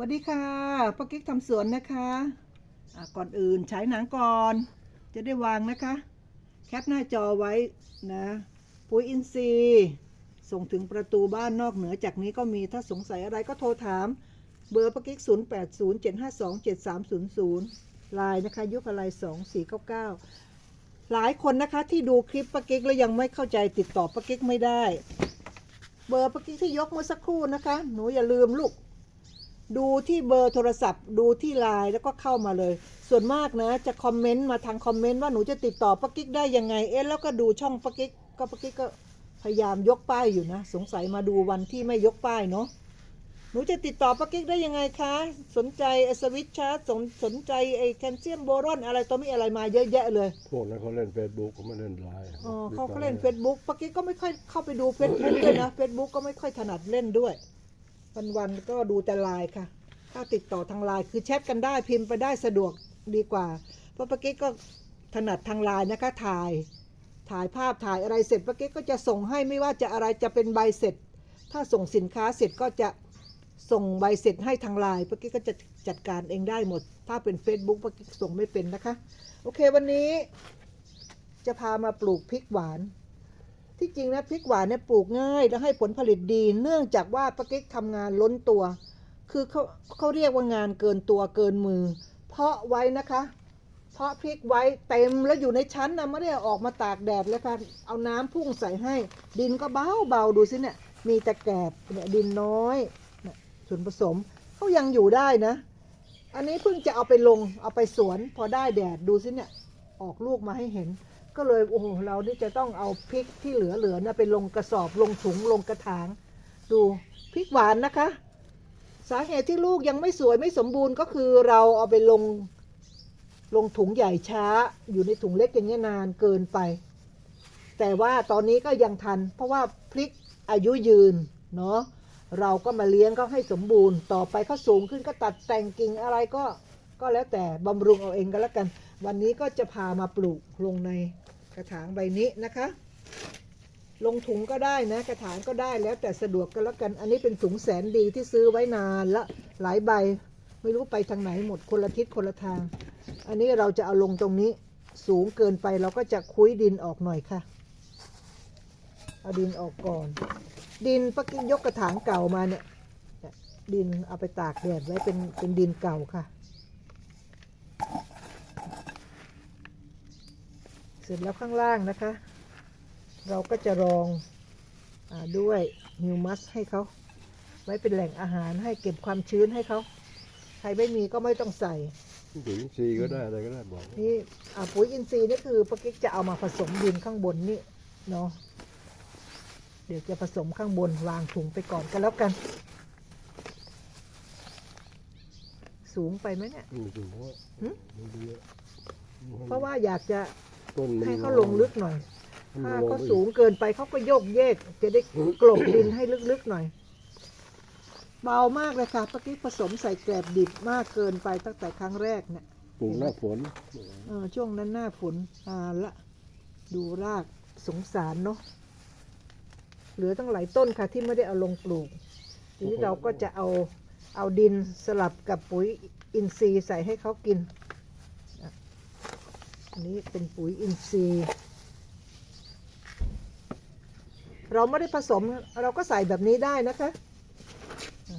สวัสดีค่ะป้ากิ๊กทำสวนนะคะะก่อนอื่นฉายหนังก่อน จะได้วางนะคะ แคปหน้าจอไว้นะปุ๋ยอินทรีย์ส่งถึงประตูบ้านนอกเหนือจากนี้ก็มีถ้าสงสัยอะไรก็โทรถาม เบอร์ป้ากิ๊ก 0 8 0 7 5 2 7 3 0 0ไลน์นะคะ ยุคอะไร 2 4 9 9 หลายคนนะคะที่ดูคลิปป้ากิ๊กแล้วยังไม่เข้าใจติดต่อป้ากิ๊กไม่ได้ เบอร์ป้ากิ๊กที่ยกเมื่อสักครู่นะคะ หนูอย่าลืมลูก ดูที่เบอร์โทรศัพท์ ดูที่ไลน์แล้วก็เข้ามาเลย ส่วนมากนะจะคอมเมนต์มาทางคอมเมนต์ว่าหนูจะติดต่อป้ากิ๊กได้ยังไงเอ๊ะแล้วก็ดูช่องป้ากิ๊กก็ป้ากิ๊กก็พยายามยกป้ายอยู่นะ สงสัยมาดูวันที่ไม่ยกป้ายเนาะหนูจะติดต่อป้ากิ๊กได้ยังไงคะ สนใจไอสวิตชาร์จสนสนใจไอแคลเซียมโบรอนอะไรตัวมีอะไรมาเยอะแยะเลยพวกนั้นเขาเล่นเฟซบุ๊กเขาไม่เล่นไลน์อ๋อเขาเขาเล่น Facebook ป้ากิ๊กก็ไม่ค่อยเข้าไปดู Facebook ด้วยนะ Facebook ก็ไม่ค่อยถนัดเล่นด้วย วันๆก็ดูแต่ไลน์ค่ะ ถ้าติดต่อทางไลน์คือแชทกันได้พิมพ์ไปได้สะดวกดีกว่า เพราะป้ากิ๊กก็ถนัดทางไลน์นะคะถ่าย ถ่ายภาพถ่ายอะไรเสร็จป้ากิ๊กก็จะส่งให้ไม่ว่าจะอะไรจะเป็นใบเสร็จ ถ้าส่งสินค้าเสร็จก็จะส่งใบเสร็จให้ทางไลน์ป้ากิ๊กก็จะจัดการเองได้หมด ถ้าเป็น Facebook ป้ากิ๊กส่งไม่เป็นนะคะ โอเควันนี้จะพามาปลูกพริกหวาน ที่จริงนะพริกหวานเนี่ยปลูกง่าย และให้ผลผลิตดี เนื่องจากว่าป้ากิ๊กทำงานล้นตัว คือเขาเขาเรียกว่างานเกินตัวเกินมือ เพาะไว้นะคะ เพาะพริกไว้เต็มแล้วอยู่ในชั้นนะไม่ได้ออกมาตากแดดเลยค่ะเอาน้ำพุ่งใส่ให้ ดินก็เบาเบาดูสิเนี่ยมีแต่แกบเนี่ยดินน้อยส่วนผสมเขายังอยู่ได้นะ อันนี้เพิ่งจะเอาไปลงเอาไปสวน พอได้แดดดูสิเนี่ยออกลูกมาให้เห็น ก็เลยโอ้โหเรานี่จะต้องเอาพริกที่เหลือๆนะไปลงกระสอบลงถุงลงกระถาง ดูพริกหวานนะคะ สาเหตุที่ลูกยังไม่สวยไม่สมบูรณ์ก็คือเราเอาไปลงลงถุงใหญ่ช้า อยู่ในถุงเล็กอย่างเงี้ยนานเกินไป แต่ว่าตอนนี้ก็ยังทัน เพราะว่าพริกอายุยืนเนาะเราก็มาเลี้ยงก็ให้สมบูรณ์ ต่อไปเขาสูงขึ้นก็ตัดแต่งกิ่งอะไรก็ก็แล้วแต่บำรุงเอาเองก็แล้วกัน วันนี้ก็จะพามาปลูกลงใน กระถางใบนี้นะคะ ลงถุงก็ได้นะกระถางก็ได้แล้วแต่สะดวกก็แล้วกัน อันนี้เป็นถุงแสนดีที่ซื้อไว้นานละหลายใบไม่รู้ไปทางไหนหมดคนละทิศคนละทาง อันนี้เราจะเอาลงตรงนี้สูงเกินไปเราก็จะคุ้ยดินออกหน่อยค่ะ เอาดินออกก่อน ดินปักกิ้งยกกระถางเก่ามาเนี่ยเนี่ยดินเอาไปตากแดดไว้เป็นเป็นดินเก่าค่ะ สร็จแล้วข้างล่างนะคะ เราก็จะรองอาด้วยฮิวมัสให้เขาไว้เป็นแหล่งอาหารให้เก็บความชื้นให้เขาใครไม่มีก็ไม่ต้องใส่ถึงซีก็ได้อะไรก็ได้บอกนี่อ่าปุ๋ยอินทรีย์นี่คือปากิ๊กจะเอามาผสมดินข้างบนนี่เนาะเดี๋ยวจะผสมข้างบนวางถุงไปก่อนกันแล้วกัน สูงไปไหมเนี่ยไม่ถึงเพราะว่าหึไม่ดีอะเพราะว่าอยากจะ ต้นมันให้เขาลงลึกหน่อยมันถ้าลเขาไปสูงเกินไปเขาก็โยกเยก จะได้กลบดินให้ลึกๆหน่อย เบามากเลยค่ะปากิ๊กผสมใส่แกลบดิบมากเกินไปตั้งแต่ครั้งแรกเนี่ยปลูกหน้าฝนเออช่วงนั้นหน้าฝนอ่าละ ดูรากสงสารเนาะเหลือตั้งหลายต้นค่ะที่ไม่ได้เอาลงปลูก ทีนี้เราก็จะเอาเอาดินสลับกับปุ๋ยอินทรีย์ใส่ให้เขากินอะ อันนี้เป็นปุ๋ยอินทรีย์ เราไม่ได้ผสมเราก็ใส่แบบนี้ได้นะคะอะ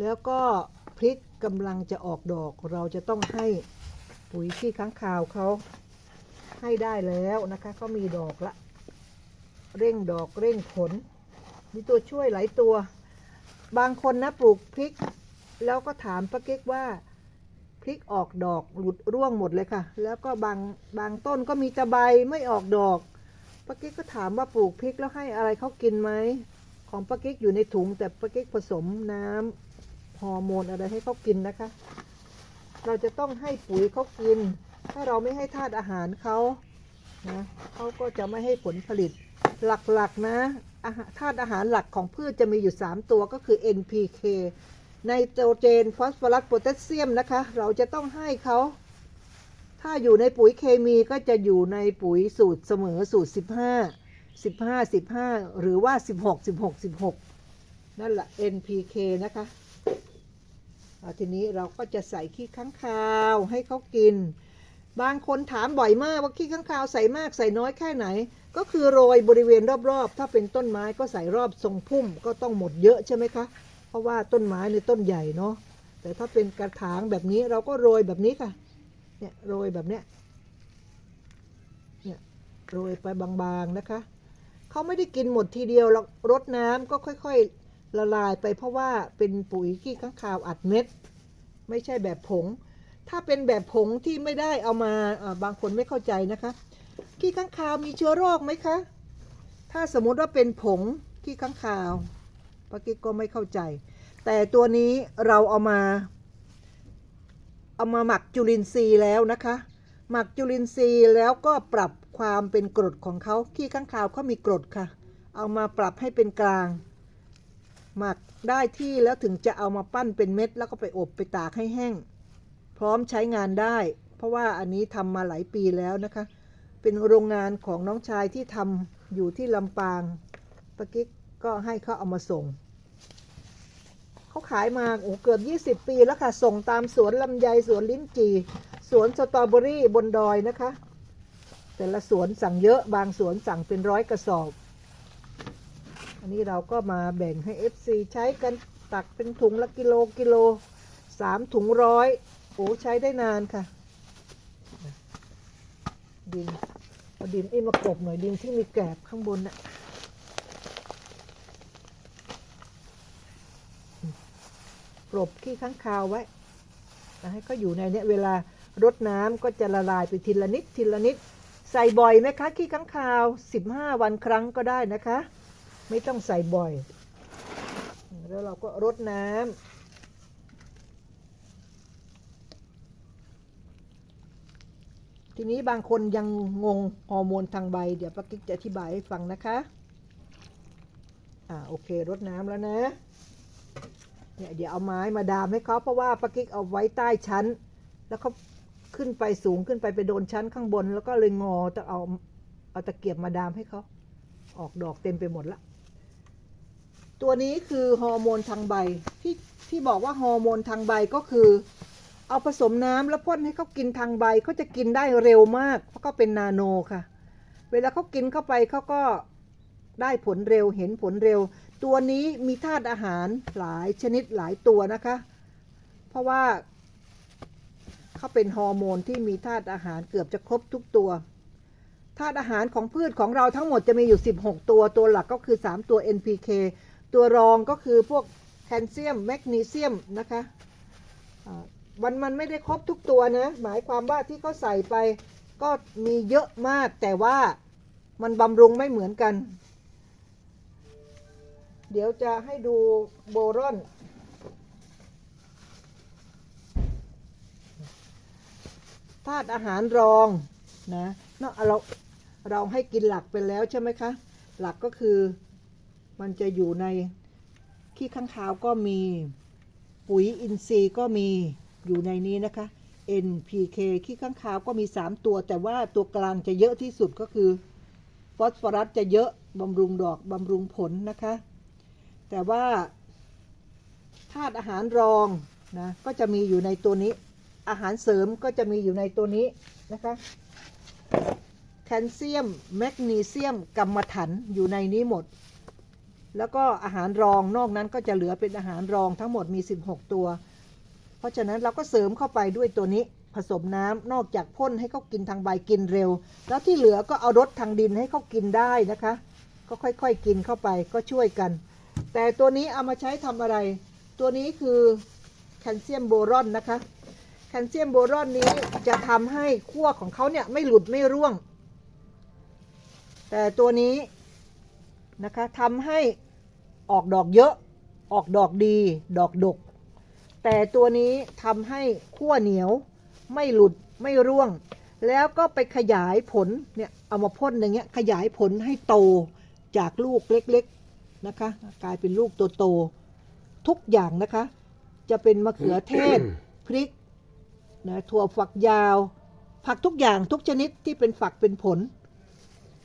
แล้วก็พริกกำลังจะออกดอกเราจะต้องให้ ปุ๋ยขี้ค้างคาวเขาให้ได้แล้วนะคะเขามีดอกละ เร่งดอกเร่งผล มีตัวช่วยหลายตัว บางคนนะปลูกพริก แล้วก็ถามป้าเก๊กว่าพริกออกดอกหลุดร่วงหมดเลยค่ะ แล้วก็บางบางต้นก็มีแตะใบไม่ออกดอกป้าเก๊กก็ถามว่าปลูกพริกแล้วให้อะไรเขากินไหมของป้าเก๊กอยู่ในถุงแต่ป้าเก๊กผสมน้ำฮอร์โมนอะไรให้เขากินนะคะ เราจะต้องให้ปุ๋ยเขากิน ถ้าเราไม่ให้ธาตุอาหารเขานะเขาก็จะไม่ให้ผลผลิต หลักๆนะอาารธาตุอาหารหลักของพืชจะมีอยู่ 3 ตัวก็คือ NPK ไนโตรเจนฟอสฟอรัสโพแทสเซียมนะคะ เราจะต้องให้เขา ถ้าอยู่ในปุ๋ยเคมีก็จะอยู่ในปุ๋ยสูตรเสมอสูตร 15 15 15 หรือว่า 16 16 16 นั่นแหละ NPK นะคะ ทีนี้เราก็จะใส่ขี้ข้างคาวให้เขากิน บางคนถามบ่อยมากว่าขี้ข้างคาวใส่มากใส่น้อยแค่ไหน ก็คือโรยบริเวณรอบๆ ถ้าเป็นต้นไม้ก็ใส่รอบทรงพุ่มก็ต้องหมดเยอะใช่ไหมคะ เพราะว่าต้นไม้ในต้นใหญ่เนาะแต่ถ้าเป็นกระถางแบบนี้เราก็โรยแบบนี้ค่ะเนี่ยโรยแบบเนี้ยเนี่ยโรยไปบางๆนะคะเขาไม่ได้กินหมดทีเดียวหรอกรดน้ำก็ค่อยๆ ละลายไปเพราะว่าเป็นปุ๋ยขี้ข้างคาวอัดเม็ด ไม่ใช่แบบผง ถ้าเป็นแบบผงที่ไม่ได้เอามาบางคนไม่เข้าใจนะคะขี้ข้างคาวมีเชื้อโรคไหมคะ ถ้าสมมุติว่าเป็นผงขี้ข้างคาวปากิ๊กก็ไม่เข้าใจ แต่ตัวนี้เราเอามา เอามาหมักจุลินทรีย์แล้วนะคะ หมักจุลินทรีย์แล้วก็ปรับความเป็นกรดของเขาขี้ข้างคาวเขามีกรดค่ะ เอามาปรับให้เป็นกลาง หมักได้ที่แล้วถึงจะเอามาปั้นเป็นเม็ด แล้วก็ไปอบไปตากให้แห้ง พร้อมใช้งานได้ เพราะว่าอันนี้ทำมาหลายปีแล้วนะคะ เป็นโรงงานของน้องชายที่ทำอยู่ที่ลำปางปะกิ๊กก็ให้เขาเอามาส่ง เขาขายมาโอ้เกือบ 20 ปีแล้วค่ะ ส่งตามสวนลำไยสวนลิ้นจี่สวนสตรอเบอรี่บนดอยนะคะ แต่ละสวนสั่งเยอะบางสวนสั่งเป็นร้อยกระสอบ อันนี้เราก็มาแบ่งให้ FC ใช้กันตักเป็นถุงละกิโลกิโลสามถุงร้อยโอ้ใช้ได้นานค่ะ ดินเอาดินไอ้มากรบหน่อยดินที่มีแกลบข้างบนน่ะกรบขี้ข้างคาวไว้ให้เขาอยู่ในเนี้ยเวลารดน้ำก็จะละลายไปทีละนิดทีละนิด ใส่บ่อยไหมคะขี้ข้างคาว 15 วันครั้งก็ได้นะคะ ไม่ต้องใส่บ่อย แล้วเราก็รดน้ำทีนี้บางคนยังงงฮอร์โมนทางใบ เดี๋ยวป้ากิ๊กจะอธิบายให้ฟังนะคะ อ่าโอเครดน้ำแล้วนะเนี่ยเดี๋ยวเอาไม้มาดามให้เขาเพราะว่าป้ากิ๊กเอาไว้ใต้ชั้น แล้วเขาขึ้นไปสูงขึ้นไปไปโดนชั้นข้างบน แล้วก็เลยงอจะเอาเอาตะเกียบมาดามให้เขาออกดอกเต็มไปหมดละ ตัวนี้คือฮอร์โมนทางใบที่ที่บอกว่าฮอร์โมนทางใบก็คือ เอาผสมน้ำแล้วพ่นให้เขากินทางใบเขาจะกินได้เร็วมากเพราะเขาเป็นนาโนค่ะ เวลาเขากินเข้าไปเขาก็ได้ผลเร็วเห็นผลเร็ว ตัวนี้มีธาตุอาหารหลายชนิดหลายตัวนะคะ เพราะว่าเขาเป็นฮอร์โมนที่มีธาตุอาหารเกือบจะครบทุกตัวธาตุอาหารของพืชของเราทั้งหมดจะมีอยู่ 16 ตัวตัวหลักก็คือ 3 ตัว NPK ตัวรองก็คือพวกแคลเซียมแมกนีเซียมนะคะอ่ามันมันไม่ได้ครบทุกตัวนะ หมายความว่าที่เขาใส่ไปก็มีเยอะมากแต่ว่ามันบำรุงไม่เหมือนกัน เดี๋ยวจะให้ดูโบรอน ธาตุอาหารรองนะเนาะเราเราให้กินหลักไปแล้วใช่ไหมคะ หลักก็คือ มันจะอยู่ในขี้ข้างคาวก็มีปุ๋ยอินทรีย์ก็มีอยู่ในนี้นะคะ NPK ขี้ข้างคาวก็มี 3 ตัว แต่ว่าตัวกลางจะเยอะที่สุดก็คือฟอสฟอรัสจะเยอะบำรุงดอกบำรุงผลนะคะ แต่ว่าธาตุอาหารรองนะก็จะมีอยู่ในตัวนี้ อาหารเสริมก็จะมีอยู่ในตัวนี้นะคะแคลเซียม แมกนีเซียมกัมมันถันอยู่ในนี้หมด แล้วก็อาหารรองนอกนั้นก็จะเหลือเป็นอาหารรองทั้งหมดมี 16 ตัว เพราะฉะนั้นเราก็เสริมเข้าไปด้วยตัวนี้ผสมน้ำนอกจากพ่นให้เขากินทางใบกินเร็ว แล้วที่เหลือก็เอารดทางดินให้เขากินได้นะคะ ก็ค่อยๆกินเข้าไปก็ช่วยกัน แต่ตัวนี้เอามาใช้ทำอะไร ตัวนี้คือแคลเซียมโบรอนนะคะ แคลเซียมโบรอนนี้จะทำให้ขั้วของเขาเนี่ยไม่หลุดไม่ร่วง แต่ตัวนี้ นะคะทำให้ออกดอกเยอะ ออกดอกดี ดอกดก แต่ตัวนี้ทำให้ขั้วเหนียว ไม่หลุดไม่ร่วง แล้วก็ไปขยายผลเนี่ยเอามาพ่นอย่างเงี้ยขยายผลให้โตจากลูกเล็กๆนะคะ กลายเป็นลูกโตๆทุกอย่างนะคะ จะเป็นมะเขือเทศพริกนะถั่วฝักยาว ผักทุกอย่างทุกชนิดที่เป็นฝักเป็นผล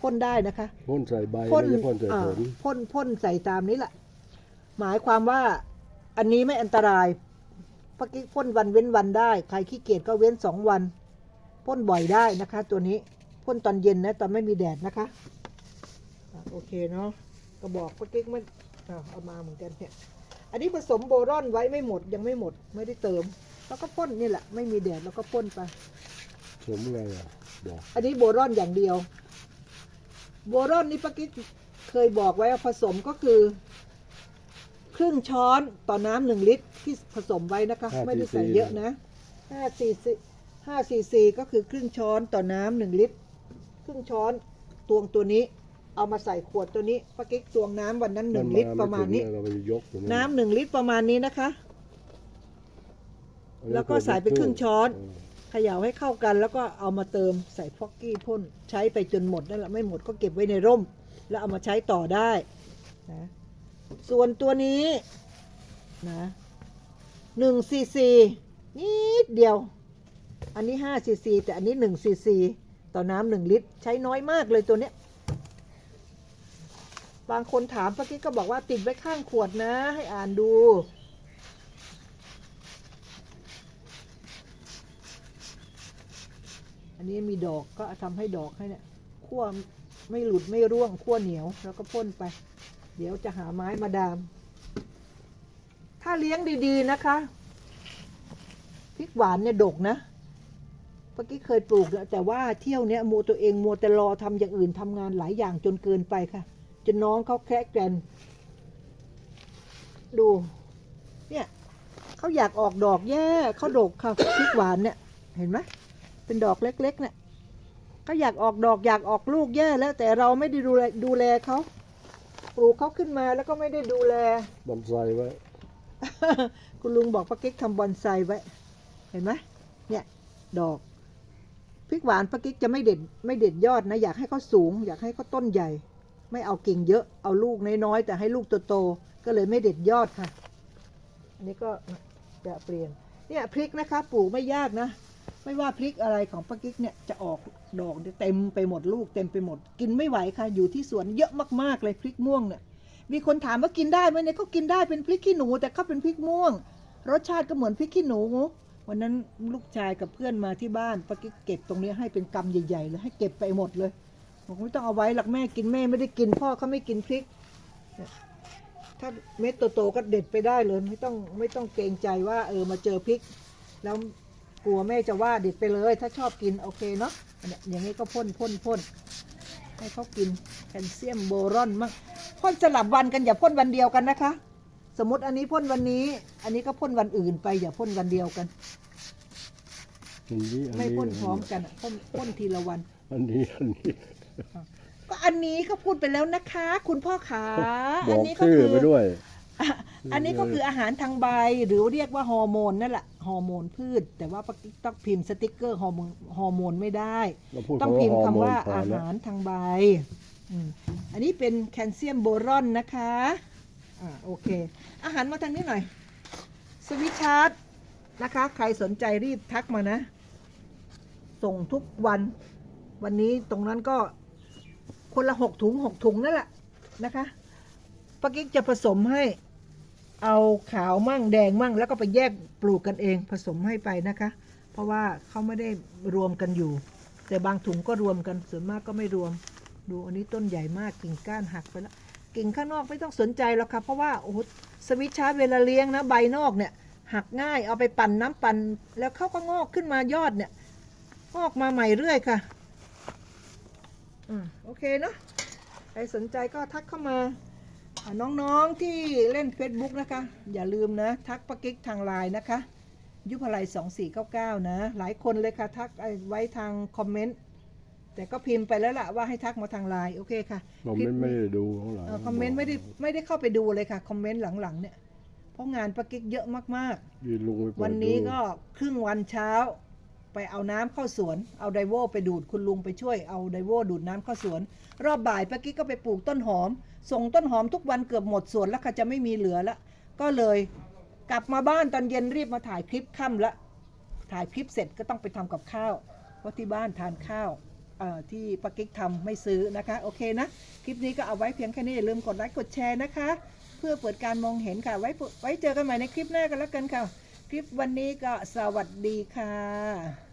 พ่นได้นะคะพ่นใส่ใบพ่นไม่ใช่พ่นใส่อ่าผลพ่นพ่นใส่ตามนี้แหละ หมายความว่าอันนี้ไม่อันตรายปกติพ่นวันเว้นวันได้ ใครขี้เกียจก็เว้นสองวันพ่นบ่อยได้นะคะ ตัวนี้พ่นตอนเย็นนะตอนไม่มีแดดนะคะอะโอเคเนาะก็บอกปกติมันอะเอามาเหมือนกันเนี่ย อันนี้ผสมโบรอนไว้ไม่หมดยังไม่หมดไม่ได้เติม แล้วก็พ่นนี่แหละ ไม่มีแดดแล้วก็พ่นไป สมอะไรอะบอกอันนี้โบรอนอย่างเดียว โบรอนนี่ปากิ๊กเคยบอกไว้ว่าผสมก็คือ ครึ่งช้อนต่อน้ำหนึ่งลิตรที่ผสมไว้นะคะไม่ได้ใส่เยอะนะห้าซีซีห้าซีซีก็คือครึ่งช้อนต่อน้ำหนึ่งลิตร ครึ่งช้อนตวงตัวนี้ เอามาใส่ขวดตัวนี้ปากิ๊กตวงน้ำวันนั้นหนึ่งลิตรประมาณนี้ เราไปยกตรงน้ำหนึ่งลิตรประมาณนี้นะคะ แล้วก็ใส่ไปครึ่งช้อน เขย่าให้เข้ากัน แล้วก็เอามาเติมใส่ฟอกกี้พ่นใช้ไปจนหมดนั่นแหละไม่หมดก็เก็บไว้ในร่ม แล้วเอามาใช้ต่อได้นะส่วนตัวนี้นะหนึ่งซีซีนิดเดียว อันนี้ห้าซีซีแต่อันนี้หนึ่งซีซีต่อน้ำหนึ่งลิตร ใช้น้อยมากเลยตัวเนี้ยบางคนถามเมื่อกี้ก็บอกว่าติดไว้ข้างขวดนะ ให้อ่านดู นนี้มีดอกก็ทำให้ดอกให้เนี่ยขั้วไม่หลุดไม่ร่วงขั้วเหนียว แล้วก็พ่นไป เดี๋ยวจะหาไม้มาดาม ถ้าเลี้ยงดีๆนะคะพริกหวานเนี่ยดกนะเมื่อกี้เคยปลูกแล้วแต่ว่าเที่ยวเนี้ยมัวตัวเองมัวแต่รอทำอย่างอื่นทำงานหลายอย่างจนเกินไปค่ะจนน้องเขาแคระแกนดู เนี่ยเขาอยากออกดอกแย่เขาดกค่ะพริกหวานเนี่ย เห็นไหม เป็นดอกเล็กๆเนี่ยก็อยากออกดอกอยากออกลูกแย่แล้ว แต่เราไม่ได้ดูแลดูแลเขาปลูกเขาขึ้นมาแล้วก็ไม่ได้ดูแล บอนไซไว้ คุณลุงบอกป้ากิ๊กทำบอนไซไว้ เห็นไหมเนี่ย ดอกพริกหวานป้ากิ๊กจะไม่เด็ดไม่เด็ดยอดนะ อยากให้เขาสูง อยากให้เขาต้นใหญ่ ไม่เอากิ่งเยอะเอาลูกน้อยๆแต่ให้ลูกโตๆก็เลยไม่เด็ดยอดค่ะ อันนี้ก็จะเปลี่ยนเนี่ยพริกนะคะปลูกไม่ยากนะ ไม่ว่าพริกอะไรของป้ากิ๊กเนี่ยจะออกดอกเต็มไปหมดลูกเต็มไปหมด กินไม่ไหวค่ะ อยู่ที่สวนเยอะมากๆเลยพริกม่วงเนี่ยมีคนถามว่ากินได้ไหมเนี่ยเขากินได้เป็นพริกขี้หนู แต่เขาเป็นพริกม่วง รสชาติก็เหมือนพริกขี้หนูวันนั้นลูกชายกับเพื่อนมาที่บ้านป้ากิ๊กเก็บตรงนี้ให้เป็นกำใหญ่ๆเลยให้เก็บไปหมดเลยบอกไม่ต้องเอาไว้หรอกแม่กินแม่ไม่ได้กินพ่อเขาไม่กินพริก ถ้าเม็ดโตๆก็เด็ดไปได้เลยไม่ต้องไม่ต้องเกรงใจว่าเออมาเจอพริก แล้ว กลัวแม่จะว่าเด็ดไปเลย ถ้าชอบกินโอเคเนาะเนี่ยอย่างนี้ก็พ่นพ่นพ่นให้เขากินแคลเซียมโบรอนมั่งพ่นสลับวันกันอย่าพ่นวันเดียวกันนะคะ สมมติอันนี้พ่นวันนี้ อันนี้ก็พ่นวันอื่นไปอย่าพ่นวันเดียวกันอันนี้อันไม่นี้พ่นพร้อมกันอะพ่นพ่นทีละวัน อันนี้อันนี้ ก็อันนี้ก็พูดไปแล้วนะคะ คุณพ่อขาบอัอกนี้ก็ชื่อคือไปด้วย อะอันนี้ก็คืออาหารทางใบหรือเรียกว่าฮอร์โมนนั่นแหละฮอร์โมนพืช แต่ว่าปกติต้องพิมพ์สติกเกอร์ฮอร์โมนฮอร์โมนไม่ได้เราพูดต้องคำพิมพ์ฮอร์โมคำนว่าพออาแล้วหารทางใบอืมอันนี้เป็นแคลเซียมโบรอนนะคะอ่าโอเค อาหารมาทางนี้หน่อย สวิตชาร์ตนะคะ ใครสนใจรีบทักมานะ ส่งทุกวัน วันนี้ตรงนั้นก็คนละหกถุงหกถุงนั่นแหละนะคะป้ากิ๊กจะผสมให้ เอาขาวมั่งแดงมั่ง แล้วก็ไปแยกปลูกกันเองผสมให้ไปนะคะ เพราะว่าเขาไม่ได้รวมกันอยู่ แต่บางถุงก็รวมกันส่วนมากก็ไม่รวม ดูอันนี้ต้นใหญ่มากกิ่งก้านหักไปแล้วกิ่งข้างนอกไม่ต้องสนใจหรอกค่ะเพราะว่าโอ้โหสวิตชาเวลาเลี้ยงนะใบนอกเนี่ยหักง่ายเอาไปปั่นน้ำปั่นแล้วเขาก็งอกขึ้นมายอดเนี่ยงอกมาใหม่เรื่อยค่ะอืมโอเคเนาะใครสนใจก็ทักเข้ามา น้องๆที่เล่น Facebook นะคะ อย่าลืมนะทักปะกิ๊กทางไลน์นะคะ ยุพไล2499 นะ หลายคนเลยค่ะ ทักไว้ทางคอมเมนต์แต่ก็พิมพ์ไปแล้วล่ะว่าให้ทักมาทางไลน์โอเคค่ะผมไม่ไม่ได้ดูของเราเอ่อคอมเมนต์ไม่ได้ไม่ได้เข้าไปดูเลยค่ะ คอมเมนต์หลังๆเนี่ยเพราะงานปะกิ๊กเยอะมากยืนลุงไปเปิดๆวันนี้ดูก็ครึ่งวันเช้า ไปเอาน้ำเข้าสวน เอาไดโวไปดูดคุณลุงไปช่วยเอาไดโวดูดน้ำเข้าสวน รอบบ่ายป้ากิ๊กก็ไปปลูกต้นหอม ส่งต้นหอมทุกวันเกือบหมดสวนแล้วค่ะจะไม่มีเหลือละก็เลยกลับมาบ้านตอนเย็นรีบมาถ่ายคลิปค่ำละถ่ายคลิปเสร็จก็ต้องไปทำกับข้าวเพราะที่บ้านทานข้าวที่ป้ากิ๊กทำไม่ซื้อนะคะโอเคนะคลิปนี้ก็เอาไว้เพียงแค่นี้อย่าลืมกดไลค์กดแชร์นะคะ เพื่อเปิดการมองเห็นค่ะไว้ไว้เจอกันใหม่ในคลิปหน้ากันแล้วกันค่ะ คลิปวันนี้ก็สวัสดีค่ะ